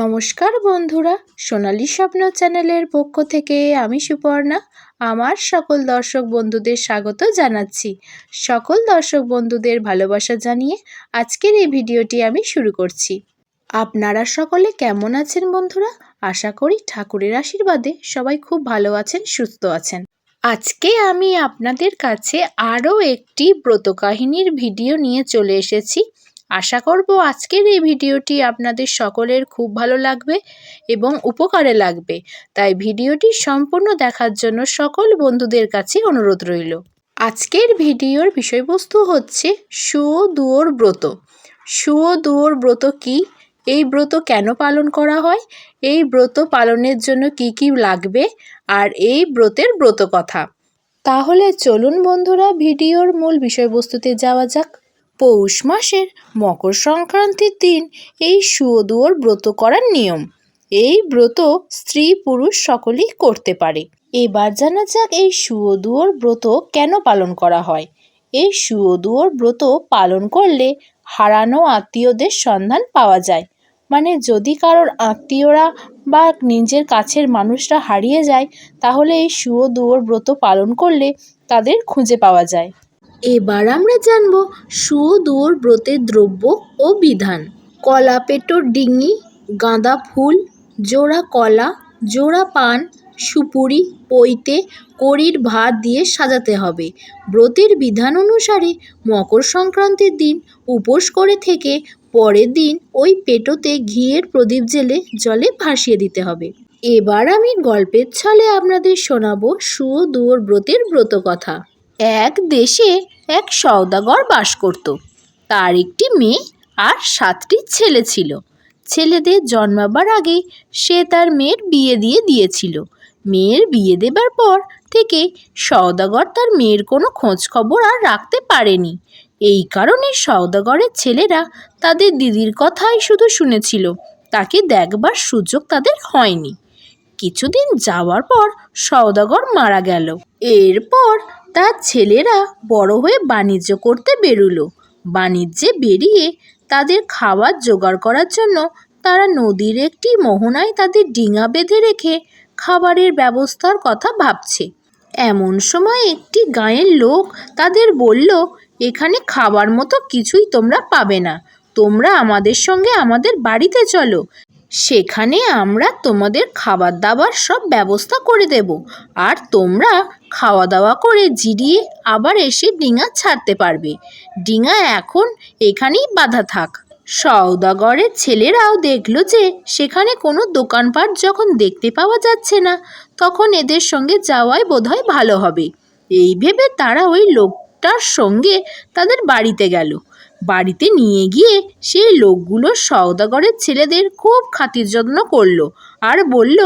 নমস্কার বন্ধুরা, সোনালি স্বপ্ন চ্যানেলের পক্ষ থেকে আমি সুপর্ণা, আমার সকল দর্শক বন্ধুদের স্বাগত জানাচ্ছি। সকল দর্শক বন্ধুদের ভালোবাসা জানিয়ে আজকের এই ভিডিওটি আমি শুরু করছি। আপনারা সকলে কেমন আছেন বন্ধুরা? আশা করি ঠাকুরের আশীর্বাদে সবাই খুব ভালো আছেন, সুস্থ আছেন। আজকে আমি আপনাদের কাছে আরও একটি ব্রত কাহিনীর ভিডিও নিয়ে চলে এসেছি। আশা করব আজকের এই ভিডিওটি আপনাদের সকলের খুব ভালো লাগবে এবং উপকারে লাগবে। তাই ভিডিওটি সম্পূর্ণ দেখার জন্য সকল বন্ধুদের কাছে অনুরোধ রইল। আজকের ভিডিওর বিষয়বস্তু হচ্ছে সুয় দুয়োর ব্রত। সুয় দুয়োর ব্রত কি? এই ব্রত কেন পালন করা হয়? এই ব্রত পালনের জন্য কি কি লাগবে? আর এই ব্রতের ব্রত কথা। তাহলে চলুন বন্ধুরা, ভিডিওর মূল বিষয়বস্তুতে যাওয়া যাক। পৌষ মাসের মকর সংক্রান্তির দিন এই সুয়দুয়োর ব্রত করার নিয়ম। এই ব্রত স্ত্রী পুরুষ সকলেই করতে পারে। এবার জানা যাক এই সুয়দুয়োর ব্রত কেন পালন করা হয়। এই সুয়দুয়োর ব্রত পালন করলে হারানো আত্মীয়দের সন্ধান পাওয়া যায়। মানে যদি কারোর আত্মীয়রা বা নিজের কাছের মানুষরা হারিয়ে যায়, তাহলে এই সুয়দুয়োর ব্রত পালন করলে তাদের খুঁজে পাওয়া যায়। এবার আমরা জানব সুদূর ব্রতের দ্রব্য ও বিধান। কলা পেটোর ডিঙি, গাঁদা ফুল, জোড়া কলা, জোড়া পান, সুপুরি, পৈতে, কড়ির ভাত দিয়ে সাজাতে হবে। ব্রতের বিধান অনুসারে মকর সংক্রান্তির দিন উপোস করে থেকে পরের দিন ওই পেটোতে ঘিয়ের প্রদীপ জেলে জলে ভাসিয়ে দিতে হবে। এবার আমি গল্পের ছলে আপনাদের শোনাবো সুদূর ব্রতের ব্রত কথা এক দেশে এক সওদাগর বাস করত। তার একটি মেয়ে আর সাতটি ছেলে ছিল। ছেলেদের জন্মাবার আগে সে তার মেয়ের বিয়ে দিয়ে দিয়েছিল। মেয়ের বিয়ে দেবার পর থেকে সওদাগর তার মেয়ের কোনো খোঁজ খবর আর রাখতে পারেনি। এই কারণে সওদাগরের ছেলেরা তাদের দিদির কথাই শুধু শুনেছিল। তাকে দেখবার সুযোগ তাদের হয়নি। কিছুদিন যাওয়ার পর সওদাগর মারা গেল। এরপর তার ছেলেরা বড় হয়ে বাণিজ্য করতে বেরুলো। বাণিজ্যে বেরিয়ে তাদের খাবার জোগাড় করার জন্য তারা নদীর একটি মোহনায় তাদের ডিঙা বেঁধে রেখে খাবারের ব্যবস্থার কথা ভাবছে। এমন সময় একটি গাঁয়ের লোক তাদের বলল, এখানে খাবার মতো কিছুই তোমরা পাবে না। তোমরা আমাদের সঙ্গে আমাদের বাড়িতে চলো। সেখানে আমরা তোমাদের খাবার দাবার সব ব্যবস্থা করে দেব। আর তোমরা খাওয়া দাওয়া করে জিরিয়ে আবার এসে ডিঙা ছাড়তে পারবে। ডিঙা এখন এখানেই বাঁধা থাক। সওদাগরের ছেলেরাও দেখল যে সেখানে কোনো দোকানপাট যখন দেখতে পাওয়া যাচ্ছে না, তখন এদের সঙ্গে যাওয়াই বোধহয় ভালো হবে। এই ভেবে তারা ওই লোকটার সঙ্গে তাদের বাড়িতে গেল। বাড়িতে নিয়ে গিয়ে সেই লোকগুলো সওদাগরের ছেলেদের খুব খাতির যত্ন করল আর বলল,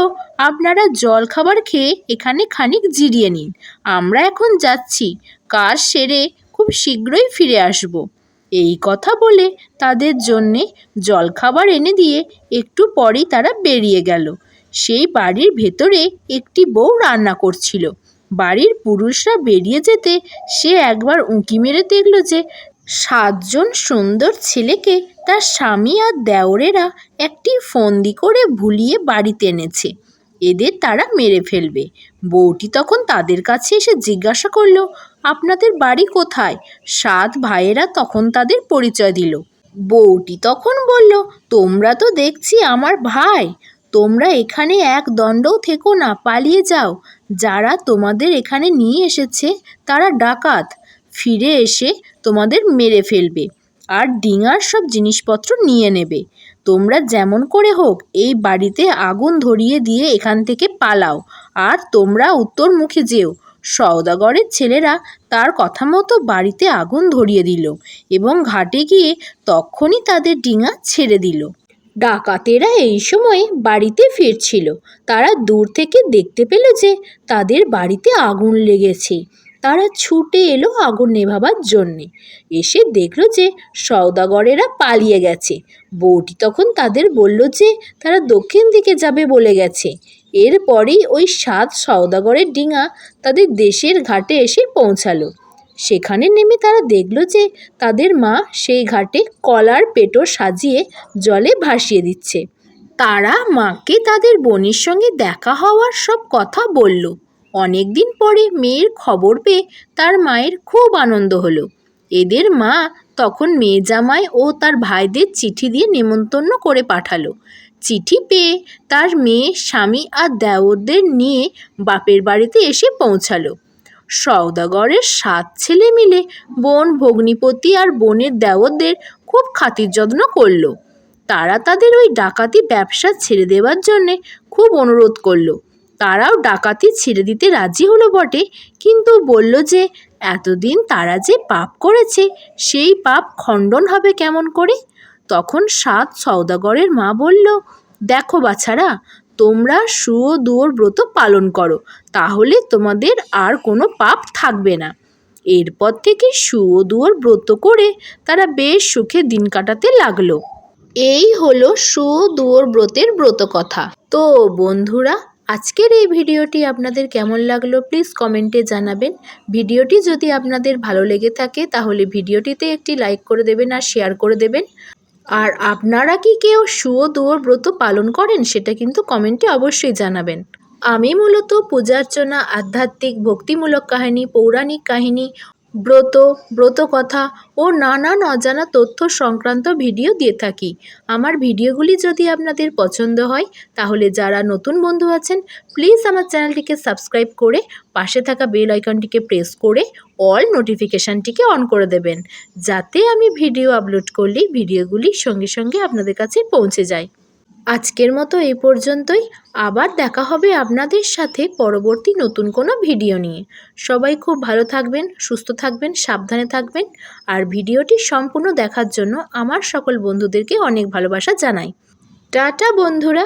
আপনারা জল খাবার খেয়ে এখানে খানিক জিরিয়ে নিন। আমরা এখন যাচ্ছি। কাজ সেরে খুব শীঘ্রই ফিরে আসব এই কথা বলে তাদের জন্যে জলখাবার এনে দিয়ে একটু পরেই তারা বেরিয়ে গেল। সেই বাড়ির ভেতরে একটি বউ রান্না করছিল। বাড়ির পুরুষরা বেরিয়ে যেতে সে একবার উঁকি মেরে দেখল যে সাতজন সুন্দর ছেলেকে তার স্বামী আর দেওরেরা একটি ফন্দি করে ভুলিয়ে বাড়িতে এনেছে। এদের তারা মেরে ফেলবে। বউটি তখন তাদের কাছে এসে জিজ্ঞাসা করল, আপনাদের বাড়ি কোথায়? সাত ভাইয়েরা তখন তাদের পরিচয় দিল। বউটি তখন বলল, তোমরা তো দেখছি আমার ভাই। তোমরা এখানে এক দণ্ডও থেকো না, পালিয়ে যাও। যারা তোমাদের এখানে নিয়ে এসেছে, তারা ডাকাত। ফিরে এসে তোমাদের মেরে ফেলবে আর ডিঙার সব জিনিসপত্র নিয়ে নেবে। তোমরা যেমন করে হোক এই বাড়িতে আগুন ধরিয়ে দিয়ে এখান থেকে পালাও আর তোমরা উত্তরমুখে যেও। সওদাগরের ছেলেরা তার কথা মতো বাড়িতে আগুন ধরিয়ে দিল এবং ঘাটে গিয়ে তখনই তাদের ডিঙা ছেড়ে দিল। ডাকাতেরা এই সময় বাড়িতে ফিরছিল। তারা দূর থেকে দেখতে পেল যে তাদের বাড়িতে আগুন লেগেছে। তারা ছুটে এলো আগুন নেভাবার জন্যে। এসে দেখল যে সওদাগরেরা পালিয়ে গেছে। বউটি তখন তাদের বলল যে তারা দক্ষিণ দিকে যাবে বলে গেছে। এরপরেই ওই সাত সওদাগরের ডিঙা তাদের দেশের ঘাটে এসে পৌঁছালো। সেখানে নেমে তারা দেখল যে তাদের মা সেই ঘাটে কলার পেটো সাজিয়ে জলে ভাসিয়ে দিচ্ছে। তারা মাকে তাদের বোনের সঙ্গে দেখা হওয়ার সব কথা বলল। অনেক দিন পরে মেয়ের খবর পেয়ে তার মায়ের খুব আনন্দ হলো। এদের মা তখন মেয়ে জামাই ও তার ভাইদের চিঠি দিয়ে নেমন্তন্ন করে পাঠালো। চিঠি পেয়ে তার মেয়ে, স্বামী আর দেওরদের নিয়ে বাপের বাড়িতে এসে পৌঁছালো। সওদাগরের সাত ছেলে মিলে বোন, ভগ্নিপতি আর বোনের দেওরদের খুব খাতির যত্ন করল। তারা তাদের ওই ডাকাতি ব্যবসা ছেড়ে দেওয়ার জন্যে খুব অনুরোধ করল। তারাও ডাকাতি ছেড়ে দিতে রাজি হলো বটে। কিন্তু বলল যে, এতদিন তারা যে পাপ করেছে, সেই পাপ খণ্ডন হবে কেমন করে? তখন সাত সওদাগরের মা বলল, দেখো বাছারা, তোমরা সুয় দুয়োর ব্রত পালন করো, তাহলে তোমাদের আর কোনো পাপ থাকবে না। এরপর থেকে সুয় দুয়োর ব্রত করে তারা বেশ সুখে দিন কাটাতে লাগল। এই হলো সুয় দুয়োর ব্রতের ব্রত কথা। তো বন্ধুরা আজকের এই ভিডিওটি আপনাদের কেমন লাগল প্লিজ কমেন্টে জানাবেন। ভিডিওটি যদি আপনাদের ভালো লেগে থাকে তাহলে ভিডিওটিতে একটি লাইক করে দেবেন আর শেয়ার করে দেবেন। আর আপনারা কি কেউ সুয় দুয়োর ব্রত পালন করেন সেটা কিন্তু কমেন্টে অবশ্যই জানাবেন। আমি মূলত পূজার্চনা, আধ্যাত্মিক, ভক্তিমূলক কাহিনী, পৌরাণিক কাহিনী ব্রত, ব্রতকথা ও নানান অজানা তথ্য সংক্রান্ত ভিডিও দিয়ে থাকি। আমার ভিডিওগুলি যদি আপনাদের পছন্দ হয়, তাহলে যারা নতুন বন্ধু আছেন প্লিজ আমার চ্যানেলটিকে সাবস্ক্রাইব করে পাশে থাকা বেল আইকনটিকে প্রেস করে অল নোটিফিকেশানটিকে অন করে দেবেন। যাতে আমি ভিডিও আপলোড করলেই ভিডিওগুলি সঙ্গে সঙ্গে আপনাদের কাছে পৌঁছে যায়। আজকের মতো এই পর্যন্তই। আবার দেখা হবে আপনাদের সাথে পরবর্তী নতুন কোনো ভিডিও নিয়ে। সবাই খুব ভালো থাকবেন, সুস্থ থাকবেন, সাবধানে থাকবেন। আর ভিডিওটি সম্পূর্ণ দেখার জন্য আমার সকল বন্ধুদেরকে অনেক ভালোবাসা জানাই। টাটা বন্ধুরা!